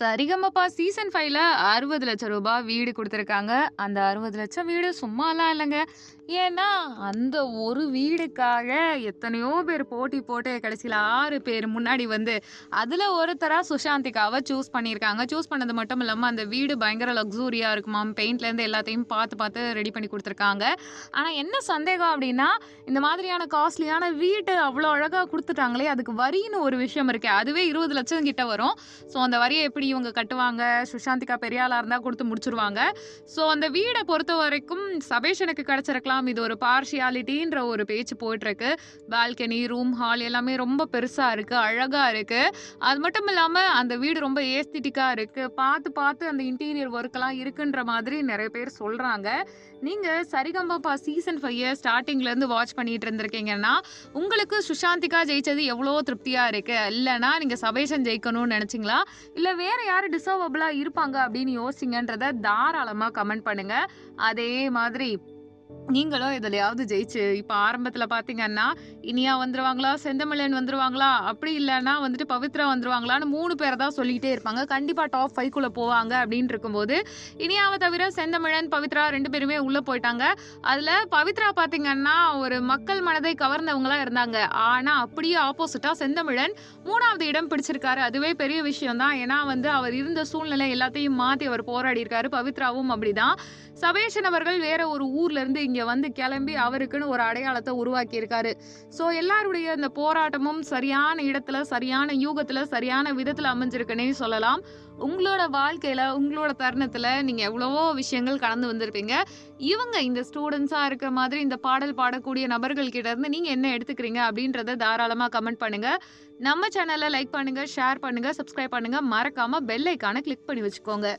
Sarigamapa season ஃபைவ்ல அறுபது லட்சம் ரூபாய் வீடு கொடுத்துருக்காங்க. அந்த அறுபது லட்சம் வீடு சும்மாலாம் இல்லைங்க. ஏன்னா அந்த ஒரு வீடுக்காக எத்தனையோ பேர் போட்டி போட்டு கடைசியில் ஆறு பேர் முன்னாடி வந்து அதில் ஒருத்தராக சுஷாந்திக்காவை சூஸ் பண்ணியிருக்காங்க. சூஸ் பண்ணது மட்டும் இல்லாமல் அந்த வீடு பயங்கர லக்ஸூரியாக இருக்குமாம் பெயிண்ட்லேருந்து எல்லாத்தையும் பார்த்து பார்த்து ரெடி பண்ணி கொடுத்துருக்காங்க. ஆனால் என்ன சந்தேகம் அப்படின்னா இந்த மாதிரியான காஸ்ட்லியான வீடு அவ்வளோ அழகாக கொடுத்துட்டாங்களே அதுக்கு வரின்னு ஒரு விஷயம் இருக்குது அதுவே இருபது லட்சம் கிட்ட வரும். ஸோ அந்த வரியை எப்படி இவங்க கட்டுவாங்க. சுஷாந்திகா பெரியாளாக இருந்தால் கொடுத்து முடிச்சிருவாங்க. ஸோ அந்த வீடை பொறுத்த வரைக்கும் சபேஷனுக்கு கிடச்சிருக்கலாம். இது ஒரு பார்ஷியாலிட்டின்ற ஒரு பேச்சு போயிட்டுருக்கு. பால்கனி ரூம் ஹால் எல்லாமே ரொம்ப பெருசாக இருக்குது அழகாக இருக்குது அது மட்டும் இல்லாமல் அந்த வீடு ரொம்ப ஏஸ்திட்டிக்காக இருக்குது பார்த்து பார்த்து அந்த இன்டீரியர் ஒர்க்கெல்லாம் இருக்குன்ற மாதிரி நிறைய பேர் சொல்கிறாங்க நீங்கள் சரிகம்பப்பா சீசன் ஃபைவ் ஸ்டார்டிங்லேருந்து வாட்ச் பண்ணிட்டு இருந்திருக்கீங்கன்னா உங்களுக்கு சுஷாந்திகா ஜெயிச்சது எவ்வளோ திருப்தியாக இருக்குது இல்லைனா நீங்கள் சபேஷன் ஜெயிக்கணும்னு நினச்சிங்களா? இல்லை வேற யார் டிசர்வபிளாக இருப்பாங்க அப்படின்னு யோசிங்கன்றத தாராளமாக கமெண்ட் பண்ணுங்கள் அதே மாதிரி நீங்களும் எதுலையாவது ஜெயிச்சு இப்போ ஆரம்பத்தில் பார்த்தீங்கன்னா இனியா வந்துருவாங்களா செந்தமிழன் வந்துருவாங்களா அப்படி இல்லைன்னா வந்துட்டு பவித்ரா வந்துருவாங்களான்னு மூணு பேரை தான் சொல்லிக்கிட்டே இருப்பாங்க. கண்டிப்பாக டாப் ஃபைவ் குள்ளே போவாங்க அப்படின்னு இருக்கும்போது இனியாவை தவிர செந்தமிழன் பவித்ரா ரெண்டு பேருமே உள்ளே போயிட்டாங்க. அதில் பவித்ரா பார்த்தீங்கன்னா ஒரு மக்கள் மனதை கவர்ந்தவங்களா இருந்தாங்க. ஆனால் அப்படியே ஆப்போசிட்டாக செந்தமிழன் மூணாவது இடம் பிடிச்சிருக்காரு. அதுவே பெரிய விஷயம் தான். ஏன்னா வந்து அவர் இருந்த சூழ்நிலை எல்லாத்தையும் மாற்றி அவர் போராடி இருக்காரு பவித்ராவும் அப்படிதான். சபேஷன் அவர்கள் வேற ஒரு ஊர்ல வந்து இங்கே வந்து கிளம்பி அவருக்குன்னு ஒரு அடையாளத்தை உருவாக்கியிருக்காரு. ஸோ எல்லாருடைய இந்த போராட்டமும் சரியான இடத்துல சரியான யூகத்துல சரியான விதத்தில் அமைஞ்சிருக்குன்னே சொல்லலாம். உங்களோட வாழ்க்கையில உங்களோட தருணத்தில் நீங்கள் எவ்வளவோ விஷயங்கள் கடந்து வந்திருப்பீங்க. இவங்க இந்த ஸ்டூடெண்ட்ஸாக இருக்கிற மாதிரி இந்த பாடல் பாடக்கூடிய நபர்கள் கிட்ட இருந்து என்ன எடுத்துக்கிறீங்க அப்படின்றத தாராளமாக கமெண்ட் பண்ணுங்க. நம்ம சேனலை லைக் பண்ணுங்கள் ஷேர் பண்ணுங்க சப்ஸ்கிரைப் பண்ணுங்க. மறக்காமல் பெல் ஐக்கானை கிளிக் பண்ணி வச்சுக்கோங்க.